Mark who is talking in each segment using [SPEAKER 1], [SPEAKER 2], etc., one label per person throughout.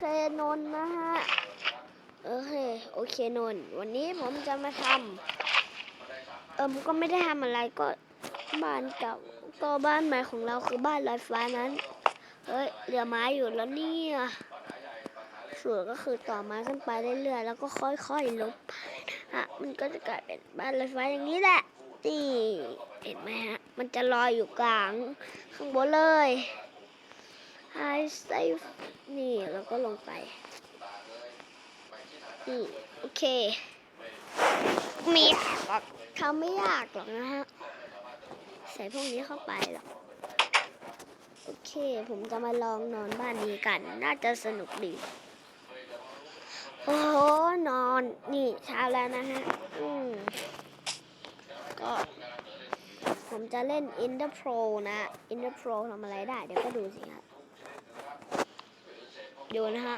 [SPEAKER 1] เคนน์นะฮะโอเคโอเคนน์วันนี้ผมจะมาทำเอิมก็ไม่ได้ทำอะไรก็บ้านเก่าก็บ้านใหม่ของเราคือบ้านลอยฟ้านั้น เฮ้ยเหลือไม้อยู่แล้วเนี่ยส่วนก็คือต่อไม้ขึ้นไปเรื่อยๆแล้วก็ค่อยๆลบอะมันก็จะกลายเป็นบ้านลอยฟ้าอย่างนี้แหละนี่เห็นไหมฮะมันจะลอยอยู่กลางข้างบนเลย I save นี่แล้วก็ลงไป นี่ โอเค มียากหรอกทำไม่ยากหรอกนะฮะ ใส่พวกนี้เข้าไปหรอกโอเค ผมจะมาลองนอนบ้านนี้กัน น่าจะสนุกดี โอ้โห นอน นี่เช้าแล้วนะฮะ อืมก็ ผมจะเล่น i n t e r Pro นะ i n t e r Pro ทำอะไรได้ เดี๋ยวก็ดูสิครับ ดูนะฮะ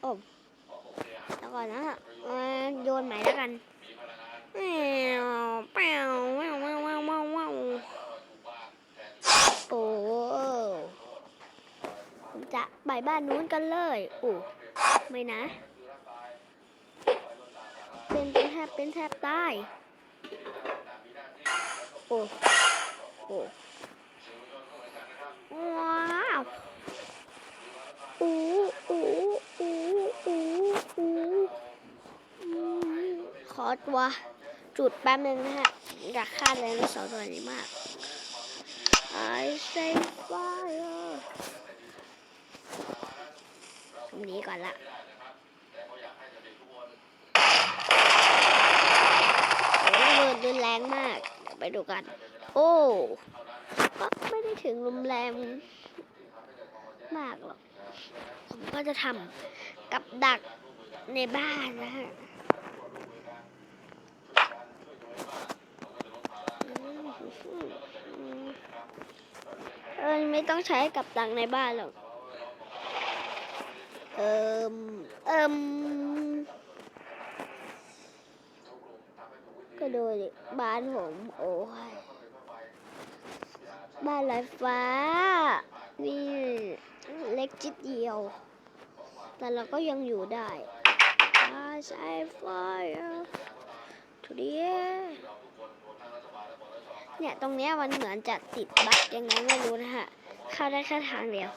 [SPEAKER 1] โอ้แล้วก่อนนะฮะมาโยนใหม่แล้วกันแมวแปวแววแววแววแววแววโอ้ผมจะไปบ้านนู้นกันเลยโอ้ไม่นะ เป็นเป็นแทบเป็นแทบตายโอ้โอ้ ว้าวอู้อู้อู้อู้อู้ขอตัวจุดแป๊บนึงนะฮะอยากฆ่าเลยนะสองตัวนี้มาก I say fire ตรงนี้ก่อนละโอ้ระเบิดรุนแรงมาก ไปดูกัน โอ้ ก็ไม่ได้ถึงรุนแรงมากหรอก ผมก็จะทำกับดักในบ้านนะฮะเออไม่ต้องใช้กับดักในบ้านหรอก เอิมเอิมก็ดูดิบ้านผม โอ้ย บ้านลอยฟ้านี่เล็กจิดเดียว แต่เราก็ยังอยู่ได้ I say fire to the air เนี่ย ตรงเนี้ยมันเหมือนจะติดบั๊กยังไงไม่รู้นะฮะ เข้าได้แค่ทางเดียว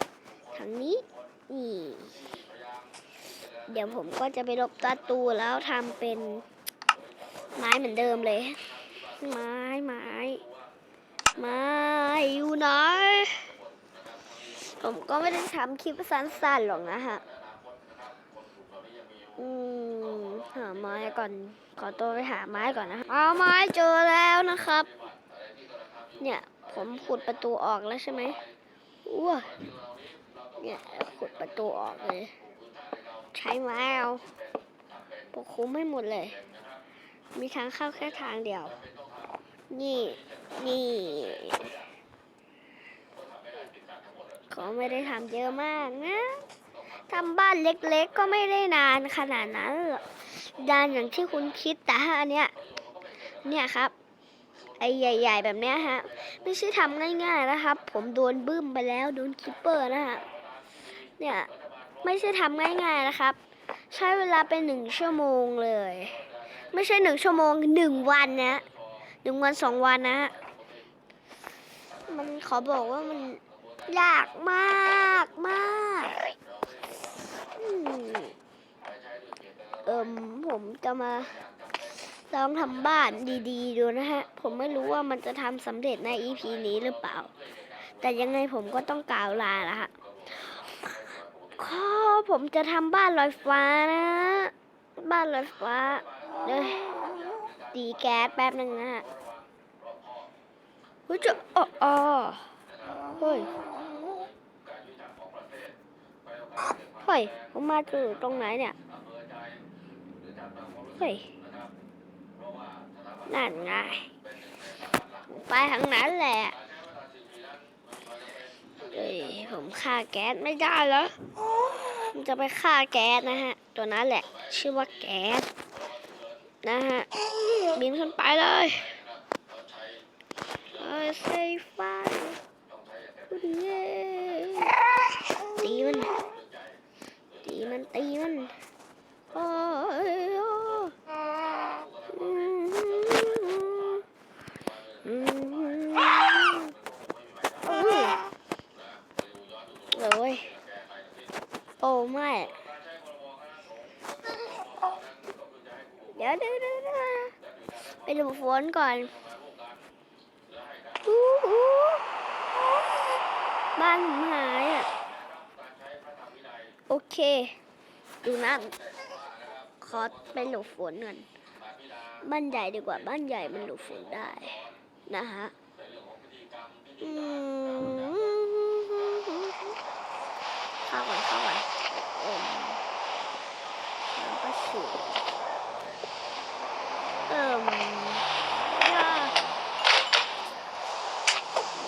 [SPEAKER 1] ทางนี้ นี่ เดี๋ยวผมก็จะไปลบประตูแล้วทำเป็นไม้เหมือนเดิมเลย ไม้ไม้ มาอยู่ไหนผมก็ไม่ได้ทำคลิปสั้นๆหรอกนะฮะ อืมหาไม้ก่อน ขอตัวไปหาไม้ก่อนนะเอาไม้เจอแล้วนะครับ เนี่ยผมขุดประตูออกแล้วใช่ไหมอ้วเนี่ยขุดประตูออกเลย ใช้ไม้เอาปกคลุมให้หมดเลย มีทางเข้าแค่ทางเดียว นี่ นี่เขาไม่ได้ทำเยอะมากนะทำบ้านเล็กๆก็ไม่ได้นานขนาดนั้นหรอกนานอย่างที่คุณคิดแต่อันเนี้ยเนี่ยครับไอ้ใหญ่ ๆ แบบเนี้ยฮะ ไม่ใช่ทำง่ายๆนะครับ ผมโดนบึ้มไปแล้วโดนคิปเปอร์นะฮะเนี่ยไม่ใช่ทำง่ายๆนะครับ ใช้เวลาเป็นหนึ่งชั่วโมงเลย ไม่ใช่หนึ่งชั่วโมงหนึ่งวันนะ หนึ่งวันสองวันนะฮะมันขอบอกว่ามันยากมากมากเอิมผมจะมาลองทำบ้านดีๆดูนะฮะ ผมไม่รู้ว่ามันจะทำสำเร็จใน EP นี้หรือเปล่า แต่ยังไงผมก็ต้องกล่าวลาละฮะข้อผมจะทำบ้านลอยฟ้านะ บ้านลอยฟ้าเอ้ย ตีแก๊สแป๊บหนึ่งนะฮะเฮ้ยจะอ๋ออ๋อเฮ้ยเฮ้ยผมมาถึงตรงไหนเนี่ยเฮ้ยนั่นไงไปทางนั้นแหละเฮ้ยผมฆ่าแก๊สไม่ได้แล้วผมจะไปฆ่าแก๊สนะฮะ ตัวนั้นแหละ ชื่อว่าแก๊สนะฮะ บินขึ้นไปเลยเออใส่ไฟตีมันตีมันตีมันโอ้ยโอ้ยโอ้ไม่เดี๋ยวเดี๋ยวเดี๋ยว ไปดูฝนก่อนอู้หูบ้านผมหายอะ โอเค ดูนั่นขอไปหลบฝนก่อนบ้านใหญ่ดีกว่าบ้านใหญ่มันหลบฝนได้ นะฮะอืมข้าก่อนเข้าก่อนเอ็มแล้วก็สูดเอิ่มยา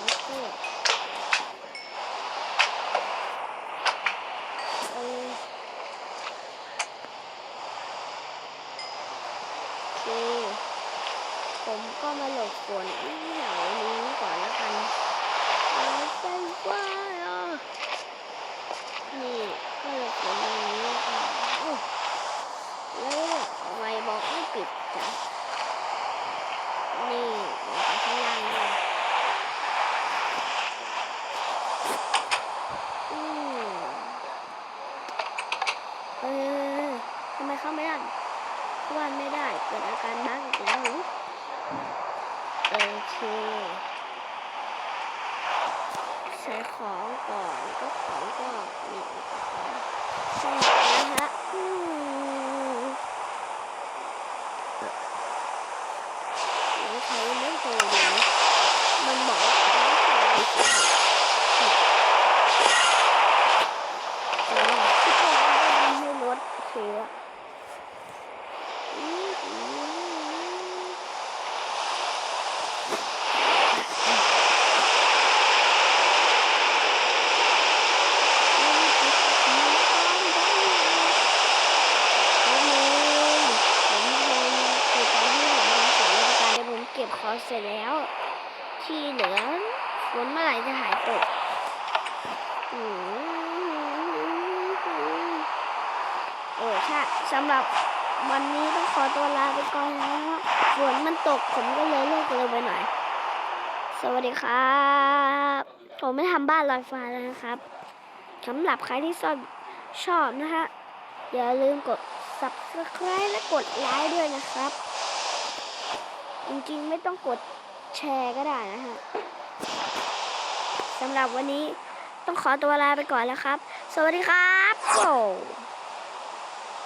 [SPEAKER 1] แล้วก็เออโอเค ผมก็มาหลบฝนแถวนี้ก่อนแล้วกันเอาไปว่าอะนี่ก็หลบฝนตรงนี้ก่อนโอ้แล้วทำไมบอกไม่ปิดจ้ะนี่ลงไปข้างล่างเลยอืมเออทำไมเข้าไม่ได้เข้าบ้านไม่ได้เกิดอาการบ้างอีกแล้วหรือ โอเค ใช้ของก่อนก็ของก็มีอุปกใช่นะฮะอืมแล้วใช้ไม่เคยดูมันบอกว่าไม่เคยดูเออที่บอกว่ามันไม่ลดเชื้ออืมอืม เขอเสร็จแล้ว ที่เหลือฝนเมื่อไหร่จะหายตกอืมเออใช่สำหรับวันนี้ต้องขอตัวลาไปก่อนแล้วฝนมันตกผมก็เลยเลิกเร็วไปหน่อย สวัสดีครับ ผมไม่ทำบ้านลอยฟ้าแล้วนะครับสำหรับใครที่ชอบชอบนะฮะอย่าลืมกด subscribe และกดไลค์ด้วยนะครับ จริงๆไม่ต้องกดแชร์ก็ได้นะฮะสำหรับวันนี้ต้องขอตัวลาไปก่อนแล้วครับ สวัสดีครับโอ้